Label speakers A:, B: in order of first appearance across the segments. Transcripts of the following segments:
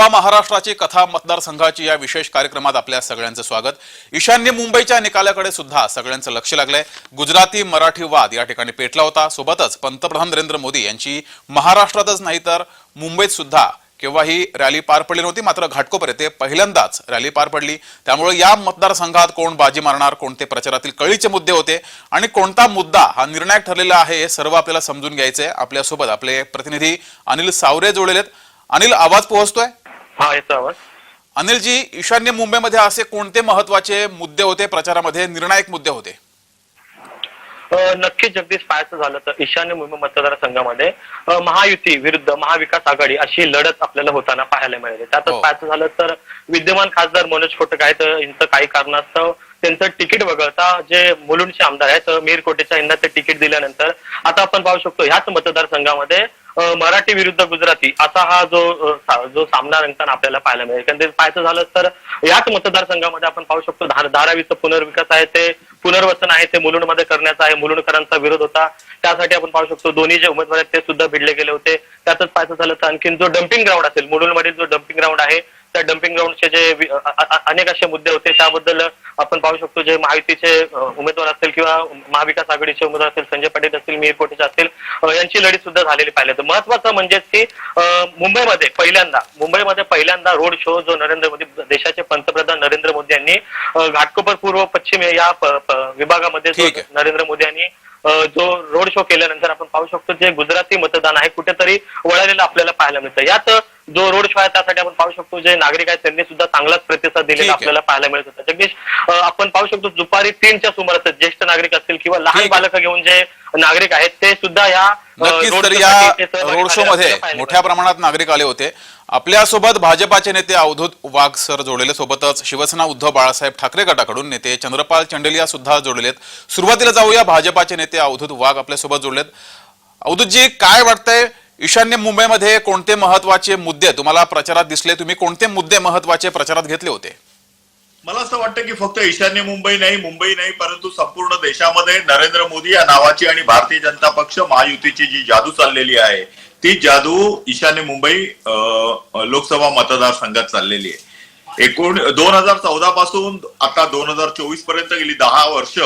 A: नवा महाराष्ट्राची कथा मतदारसंघाची या विशेष कार्यक्रमात आपल्या सगळ्यांचं स्वागत. ईशान्य मुंबईच्या निकालाकडे सुद्धा सगळ्यांचं लक्ष लागलंय. गुजराती मराठी वाद या ठिकाणी पेटला होता. सोबतच पंतप्रधान नरेंद्र मोदी यांची महाराष्ट्रातच नाही तर मुंबईत सुद्धा केव्हा ही रॅली पार पडली नव्हती मात्र घाटकोपर येथे पहिल्यांदाच रॅली पार पडली. त्यामुळे या मतदारसंघात कोण बाजी मारणार कोणते प्रचारातील कळीचे मुद्दे होते आणि कोणता मुद्दा हा निर्णायक ठरलेला आहे हे सर्व आपल्याला समजून घ्यायचंय. आपल्यासोबत आपले प्रतिनिधी अनिल सावरे जोडलेत अनिल आवाज पोहोचतोय?
B: हा येतो आवाज.
A: अनिलजी ईशान्य मुंबईमध्ये असे कोणते महत्त्वाचे मुद्दे होते? प्रचारामध्ये निर्णायक मुद्दे होते.
B: नक्कीच जगदीश पाहायचं झालं तर ईशान्य मुंबई मतदारसंघामध्ये महायुती विरुद्ध महाविकास आघाडी अशी लढत आपल्याला होताना पाहायला मिळाली. त्यातच
A: हो.
B: पाहायचं झालं तर विद्यमान खासदार मनोज खोटक आहेत. यांचं काही कारणास्तव त्यांचं तिकीट वगळता जे मुलुंडचे आमदार आहेत मीर कोटेच्या यांना ते तिकीट दिल्यानंतर आता आपण पाहू शकतो ह्याच मतदारसंघामध्ये मराठी विरुद्ध गुजराती असा हा जो जो सामना रंगताना आपल्याला पाहायला मिळेल. कारण ते पाहायचं झालं तर याच मतदारसंघामध्ये आपण पाहू शकतो धारावीचं पुनर्विकास आहे ते पुनर्वसन आहे ते मुलुंडमध्ये करण्याचं आहे मुलुंडकरांचा विरोध होता. त्यासाठी आपण पाहू शकतो दोन्ही जे उमेदवार आहेत ते सुद्धा भिडले गेले होते. त्यातच पाहायचं झालं तर आणखीन जो डम्पिंग ग्राउंड असेल मुलुंडमधील जो डम्पिंग ग्राउंड आहे त्या डम्पिंग ग्राउंडचे जे अनेक असे मुद्दे होते. त्याबद्दल आपण पाहू शकतो जे महायुतीचे उमेदवार असतील किंवा महाविकास आघाडीचे उमेदवार असतील संजय पाटील असतील मिहीर कोटेचे असतील यांची लढत सुद्धा झालेली पाहिली तर महत्वाचं म्हणजेच की मुंबईमध्ये पहिल्यांदा मुंबईमध्ये पहिल्यांदा रोड शो जो नरेंद्र मोदी देशाचे पंतप्रधान नरेंद्र मोदी यांनी घाटकोपर पूर्व पश्चिम या विभागामध्ये जो. नरेंद्र मोदी यांनी जो रोड शो केल्यानंतर आपण पाहू शकतो जे गुजराती मतदान आहे कुठेतरी वळालेलं आपल्याला पाहायला मिळतं. यात जो रोड शो आहे त्यासाठी आपण पाहू शकतो जे नागरिक आहेत त्यांनी सुद्धा चांगलाच प्रतिसाद दिलेला. आपल्याला पाहायला मिळत होता. जगदीश आपण पाहू शकतो दुपारी तीनच्या सुमारास ज्येष्ठ नागरिक असतील किंवा लहान. बालक घेऊन जे नागरिक आहेत ते सुद्धा या रोड शो
A: मध्ये मोठ्या प्रमाणात नागरिक आले होते. आपल्यासोबत भाजपाचे नेते अवधूत वाघ सर जोडलेले सोबतच शिवसेना उद्धव बाळासाहेब ठाकरे गटाकडून नेते चंद्रपाल चंडेलिया सुद्धा जोडलेत सुरुवातीला जाऊया भाजपाचे नेते अवधूत वाघ आपल्यासोबत जोडलेत. अवधूतजी काय वाटतंय? ईशान्य मुंबईमध्ये कोणते महत्त्वाचे मुद्दे तुम्हाला प्रचारात दिसले? तुम्ही कोणते मुद्दे महत्त्वाचे प्रचारात घेतले होते?
C: मला असं वाटतं की फक्त ईशान्य मुंबई नाही मुंबई नाही परंतु संपूर्ण देशामध्ये नरेंद्र मोदी या नावाची आणि भारतीय जनता पक्ष महायुतीची जी जादू चाललेली आहे ती जादू ईशान्य मुंबई लोकसभा मतदारसंघात चाललेली आहे. एकूण दोन हजार चौदा पासून आता दोन हजार चोवीसपर्यंत गेली दहा वर्ष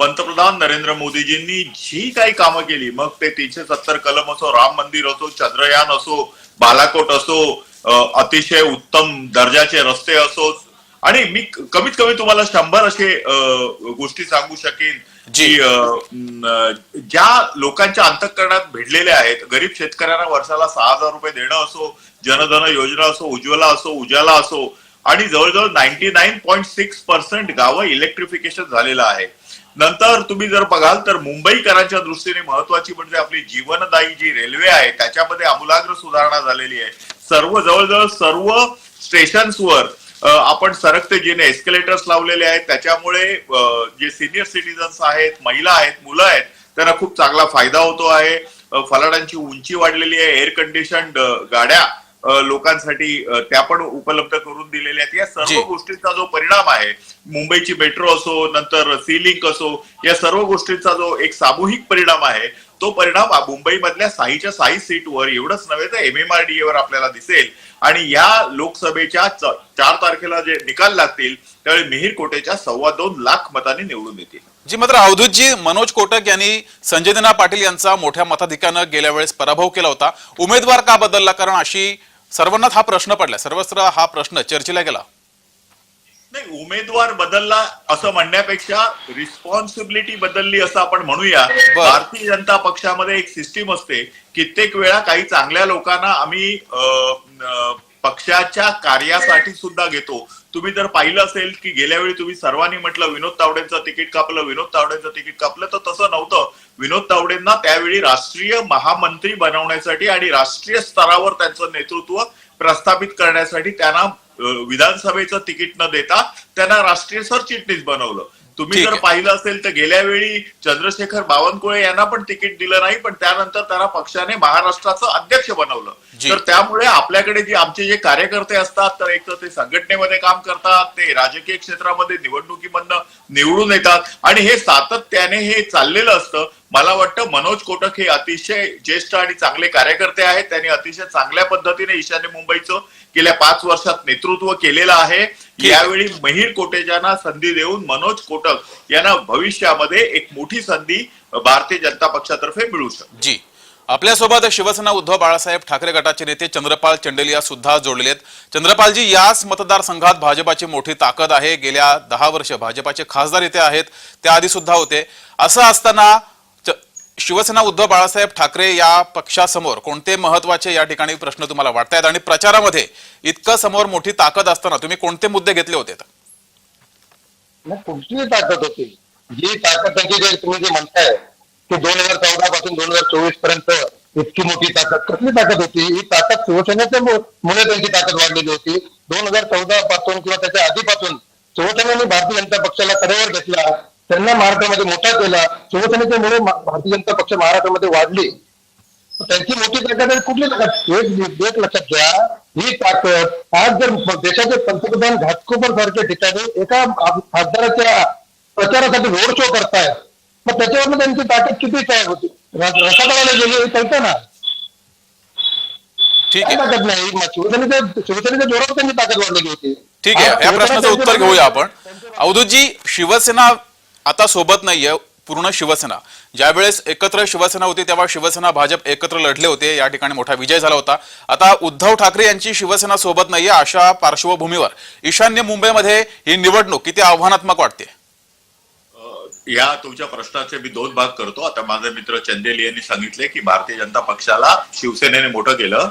C: पंतप्रधान नरेंद्र मोदीजींनी जी काही कामं केली मग ते तीनशे सत्तर कलम असो राम मंदिर असो चंद्रयान असो बालाकोट असो अतिशय उत्तम दर्जाचे रस्ते असो आणि मी कमीत कमी तुम्हाला शंभर असे गोष्टी सांगू शकेन
A: जी.
C: ज्या लोकांच्या अंतकरणात भिडलेल्या आहेत गरीब शेतकऱ्यांना वर्षाला सहा हजार रुपये देणं असो जनधन योजना असो उज्ज्वला असो उजाला असो आणि जवळजवळ ninety nine point six percent गावं इलेक्ट्रिफिकेशन झालेलं आहे नंतर तुम्ही जर बघाल तर मुंबईकरांच्या दृष्टीने महत्वाची म्हणजे आपली जीवनदायी जी रेल्वे आहे त्याच्यामध्ये आमूलाग्र सुधारणा झालेली आहे. सर्व जवळजवळ सर्व स्टेशन्सवर आपण सरकते जिने एस्केलेटर्स लावलेले आहेत. त्याच्यामुळे जे सिनियर सिटीजन्स आहेत महिला आहेत मुलं आहेत त्यांना खूप चांगला फायदा होतो आहे. फलाडांची फलाटांची उंची वाढलेली आहे एअर कंडिशन गाड्या लोकांसाठी त्या पण उपलब्ध करून दिलेल्या आहेत. या. सर्व गोष्टींचा जो परिणाम आहे मुंबईची मेट्रो असो नंतर सी लिंक असो या सर्व गोष्टींचा जो एक सामूहिक परिणाम आहे तो परिणाम मुंबईमधल्या साईच्या साई सीटवर एवढंच नव्हे तर एम एम आर डी वर आपल्याला दिसेल. आणि या लोकसभेच्या चार तारखेला जे निकाल लागतील त्यावेळी मिहीर कोटेच्या सव्वा दोन लाख मतांनी निवडून येतील.
A: जी मात्र अवधूतजी मनोज कोटक यांनी संजय दिना पाटील यांचा मोठ्या मताधिक्यानं गेल्या वेळेस पराभव केला होता. उमेदवार का बदलला? कारण अशी सर्वांनाच हा प्रश्न पडला सर्वत्र हा प्रश्न चर्चेला गेला.
C: नाही उमेदवार बदलला असं म्हणण्यापेक्षा रिस्पॉन्सिबिलिटी बदलली असं आपण म्हणूया. भारतीय जनता पक्षामध्ये एक सिस्टीम असते. कित्येक वेळा काही चांगल्या लोकांना आम्ही पक्षाच्या कार्यासाठी सुद्धा घेतो. तुम्ही जर पाहिलं असेल की गेल्या वेळी तुम्ही सर्वांनी म्हटलं विनोद तावडेंचं तिकीट कापलं विनोद तावडेंचं तिकीट कापलं तर तसं नव्हतं. विनोद तावडेंना त्यावेळी राष्ट्रीय महामंत्री बनवण्यासाठी आणि राष्ट्रीय स्तरावर त्यांचं नेतृत्व प्रस्थापित करण्यासाठी त्यांना विधानसभेचं तिकीट न देता त्यांना राष्ट्रीय सरचिटणीस बनवलं. तुम्ही जर. पाहिलं असेल तर गेल्या वेळी चंद्रशेखर बावनकुळे यांना पण तिकीट दिलं नाही पण त्यानंतर त्यांना पक्षाने महाराष्ट्राचं अध्यक्ष बनवलं. तर त्यामुळे आपल्याकडे जे आमचे जे कार्यकर्ते असतात तर एक तर ते संघटनेमध्ये काम करतात ते राजकीय क्षेत्रामध्ये निवडणुकीमधनं निवडून येतात आणि हे सातत्याने हे चाललेलं असतं मला वाटतं मनोज कोटक हे अतिशय ज्येष्ठ आणि चांगले कार्यकर्ते आहेत. त्यांनी अतिशय चांगल्या पद्धतीने ईशान्य मुंबईचं गेल्या पाच वर्षात नेतृत्व केलेलं आहे. यावेळी महिर कोटेजांना संधी देऊन मनोज कोटक यांना भविष्यामध्ये एक मोठी संधी भारतीय जनता पक्षातर्फे मिळू शकते.
A: जी. आपल्यासोबत शिवसेना उद्धव बाळासाहेब ठाकरे गटाचे नेते चंद्रपाल चंडेलिया सुद्धा जोडलेले आहेत. चंद्रपालजी याच मतदारसंघात भाजपाची मोठी ताकद आहे. गेल्या दहा वर्ष भाजपाचे खासदार इथे आहेत. त्याआधी सुद्धा होते. असं असताना शिवसेना उद्धव बाळासाहेब ठाकरे या पक्षासमोर कोणते महत्त्वाचे या ठिकाणी प्रश्न तुम्हाला वाटतायत? आणि प्रचारामध्ये इतकं समोर मोठी ताकद असताना तुम्ही कोणते मुद्दे घेतले होते?
D: मग कुठली ताकद होती. जी ताकद त्यांची जे तुम्ही जे म्हणताय की दोन हजार चौदा पासून दोन हजार चोवीसपर्यंत इतकी मोठी ताकद कसली ताकद होती? ही ताकद शिवसेनेच्या मुळे त्यांची ताकद वाढलेली होती. दोन हजार चौदा पासून किंवा त्याच्या आधीपासून शिवसेनेने भारतीय जनता पक्षाला कडेवर घेतला. त्यांना महाराष्ट्रामध्ये मोठा केला. शिवसेनेच्यामुळे मा- भारतीय जनता पक्ष महाराष्ट्रामध्ये वाढली. त्यांची मोठी ताकद आहे कुठली ताकद? एक एक लक्षात घ्या. ही ताकद आज जर देशाचे पंतप्रधान घाटकोपर सारख्या ठिकाणी एका खासदाराच्या प्रचारासाठी रोड शो करतायत मग त्याच्यावरनं त्यांची ताकद किती काय होती? रसातळाला गेली हे कळतं ना
A: ठीक आहे.
D: ताकद नाही? शिवसेनेच्या शिवसेनेच्या जोरावर त्यांची ताकद वाढलेली होती.
A: ठीक आहे. या प्रश्नाचं उत्तर घेऊया आपण. अवधूतजी शिवसेना आता सोबत नाहीये पूर्ण शिवसेना. ज्यावेळेस एकत्र शिवसेना होती तेव्हा शिवसेना भाजप एकत्र लढले होते. या ठिकाणी मोठा विजय झाला होता. आता उद्धव ठाकरे यांची शिवसेना सोबत नाहीये अशा पार्श्वभूमीवर. ईशान्य मुंबईमध्ये ही निवडणूक किती आव्हानात्मक वाटते?
C: या तुमच्या प्रश्नाचे मी दोन भाग करतो. आता माझे मित्र चंदेली यांनी सांगितले की भारतीय जनता पक्षाला शिवसेनेने मोठं केलं.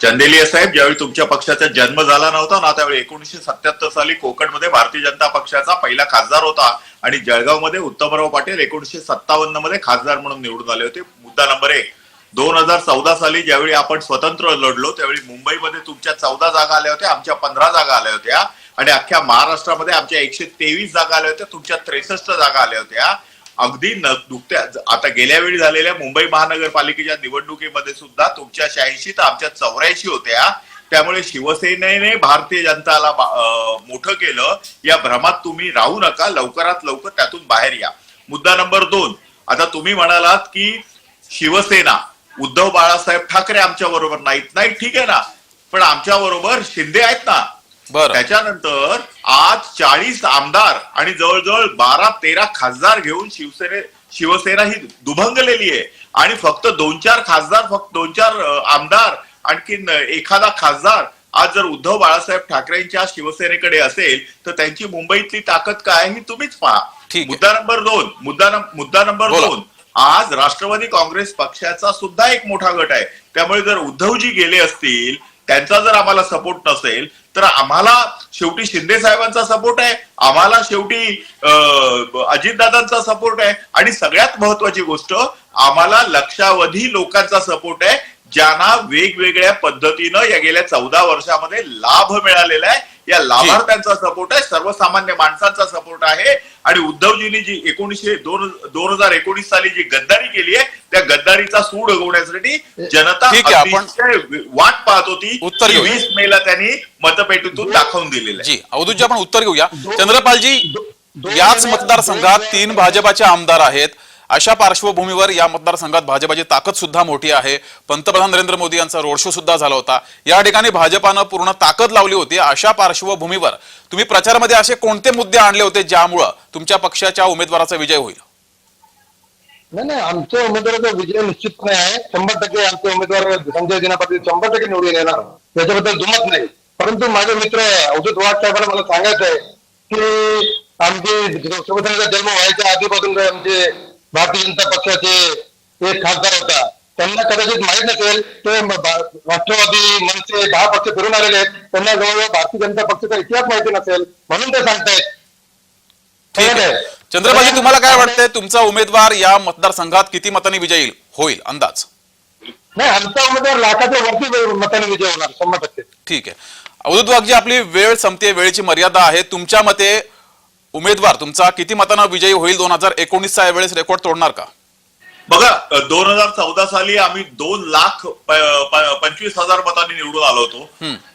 C: चंदेलिया साहेब ज्यावेळी तुमच्या पक्षाचा जन्म झाला नव्हता ना त्यावेळी एकोणीसशे सत्याहत्तर साली कोकणमध्ये भारतीय जनता पक्षाचा पहिला खासदार होता. आणि जळगावमध्ये उत्तमराव पाटील एकोणीसशे सत्तावन्नमध्ये खासदार म्हणून निवडून आले होते. मुद्दा नंबर एक दोन हजार चौदा साली ज्यावेळी आपण स्वतंत्र लढलो त्यावेळी मुंबईमध्ये तुमच्या चौदा जागा आल्या होत्या आमच्या पंधरा जागा आल्या होत्या. आणि अख्ख्या महाराष्ट्रामध्ये आमच्या एकशे तेवीस जागा आल्या होत्या तुमच्या त्रेसष्ट जागा आल्या होत्या. अगदी न नुकत्या आता गेल्या वेळी झालेल्या मुंबई महानगरपालिकेच्या निवडणुकीमध्ये सुद्धा तुमच्या शहाऐंशी तर आमच्या चौऱ्याऐंशी होत्या. त्यामुळे शिवसेनेने भारतीय जनताला मोठं केलं. या भ्रमात तुम्ही राहू नका. लवकरात लवकर त्यातून बाहेर या. मुद्दा नंबर दोन. आता तुम्ही म्हणालात की शिवसेना उद्धव बाळासाहेब ठाकरे आमच्या बरोबर नाहीत. नाही ठीक आहे ना. पण आमच्या बरोबर शिंदे आहेत ना.
A: बरं.
C: त्याच्यानंतर आज चाळीस आमदार आणि जवळजवळ बारा तेरा खासदार घेऊन शिवसेने शिवसेना ही दुभंगलेली आहे. आणि फक्त दोन चार खासदार फक्त दोन चार आमदार आणखीन एखादा खासदार आज जर उद्धव बाळासाहेब ठाकरेंच्या शिवसेनेकडे असेल तर त्यांची मुंबईतली ताकद काय आहे ही तुम्हीच पहा. मुद्दा नंबर दोन मुद्दा मुद्दा नंबर. दोन. आज राष्ट्रवादी काँग्रेस पक्षाचा सुद्धा एक मोठा गट आहे. त्यामुळे जर उद्धवजी गेले असतील त्यांचा जर आम्हाला सपोर्ट नसेल तर आम्हाला शेवटी शिंदे साहेबांचा सपोर्ट आहे आम्हाला शेवटी अजितदादांचा सपोर्ट आहे. आणि सगळ्यात महत्वाची गोष्ट आम्हाला लक्षावधी लोकांचा सपोर्ट आहे ज्यांना वेगवेगळ्या पद्धतीनं या गेल्या चौदा वर्षामध्ये लाभ मिळालेला आहे. या लाभार्थ्यांचा सपोर्ट आहे सर्वसामान्य माणसांचा सपोर्ट आहे. आणि उद्धवजींनी जी एकोणीसशे दोन दोन हजार एकोणीस साली जी गद्दारी केली आहे त्या गद्दारीचा सूड उगवण्यासाठी जनता वाट पाहत होती
A: उत्तर.
C: वीस मेला त्यांनी मतपेटीतून दाखवून दिलेलं
A: जी अवधूतजी आपण उत्तर घेऊया. चंद्रपालजी याच मतदारसंघात तीन भाजपाचे आमदार आहेत. अशा पार्श्वभूमीवर या मतदारसंघात भाजपाची ताकद सुद्धा मोठी आहे. पंतप्रधान नरेंद्र मोदी यांचा रोड शो सुद्धा झाला होता. या ठिकाणी भाजपानं पूर्ण ताकद लावली होती. अशा पार्श्वभूमीवर तुम्ही प्रचारामध्ये असे कोणते मुद्दे आणले होते ज्यामुळं तुमच्या पक्षाच्या उमेदवाराचा विजय होईल?
D: नाही नाही आमच्या उमेदवाराचा विजय निश्चितपणे आहे. शंभर टक्के आमचे उमेदवार संजय दिना पाटील शंभर टक्के निवडून येणार. त्याच्याबद्दल दुमत नाही. परंतु माझे मित्र अवधूत वाघ साहेबांना मला सांगायचं आहे की आमची शिवसेनेचा जन्म व्हायच्या आधीपासून आमचे भारतीय जनता पक्षाचे एक खासदार होता. त्यांना कदाचित माहीत नसेल ते राष्ट्रवादी मनसे दहा पक्ष फिरून आलेले आहेत. त्यांना जवळजवळ भारतीय जनता पक्षाचा इतिहास माहिती नसेल म्हणून ते सांगतायत.
A: ठीक आहे.
D: आहे.
A: चंद्रपालजी तुम्हाला काय वाटतंय? तुमचा उमेदवार या मतदारसंघात किती मतांनी विजयी होईल अंदाज.
D: नाही आमचा उमेदवार लाखाच्या वरती मताने विजय होणार शंभर टक्के.
A: ठीक आहे. अवधूत वाघजी आपली वेळ संपते वेळेची मर्यादा आहे. तुमच्या मते उमेदवार तुमचा किती मतांना विजयी होईल दोन हजार एकोणीसचा वेळेस रेकॉर्ड तोडणार का?
C: बघा दोन हजार चौदा साली आम्ही दोन लाख पंचवीस हजार मतांनी निवडून आलो होतो.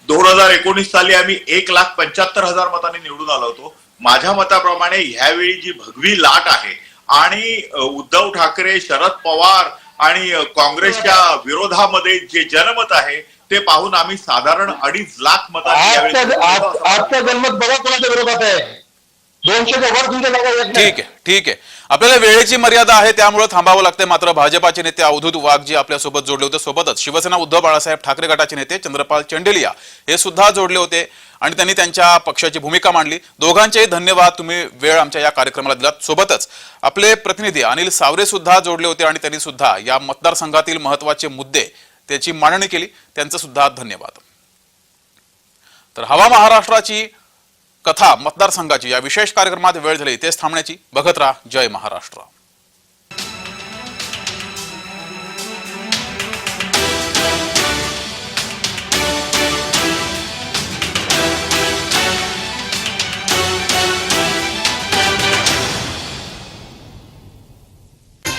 C: दोन हजार एकोणीस साली आम्ही एक लाख पंच्याहत्तर हजार मतांनी निवडून आलो होतो. माझ्या मताप्रमाणे ह्यावेळी जी भगवी लाट आहे आणि उद्धव ठाकरे शरद पवार आणि काँग्रेसच्या विरोधामध्ये जे जनमत आहे ते पाहून आम्ही साधारण अडीच लाख मतांनी यावेळी
D: आजच्या आज- आजच्या जन्मत बघा कोणाच्या विरोधात आहे.
A: ठीक आहे ठीक आहे. आपल्याला वेळेची मर्यादा आहे त्यामुळे थांबावं लागतंय मात्र भाजपाचे नेते अवधूत वाघजी आपल्यासोबत जोडले होते. सोबतच शिवसेना उद्धव बाळासाहेब ठाकरे गटाचे नेते चंद्रपाल चंडेलिया हे सुद्धा जोडले होते आणि त्यांनी त्यांच्या पक्षाची भूमिका मांडली. दोघांचेही धन्यवाद. तुम्ही वेळ आमच्या या कार्यक्रमाला दिलात. सोबतच आपले प्रतिनिधी अनिल सावरे सुद्धा जोडले होते आणि त्यांनी सुद्धा या मतदारसंघातील महत्त्वाचे मुद्दे त्याची मांडणी केली. त्यांचं सुद्धा धन्यवाद. तर हवा महाराष्ट्राची कथा मतदारसंघाची या विशेष कार्यक्रमात वेळ झाली तेच थांबण्याची. बघत राहा जय महाराष्ट्र.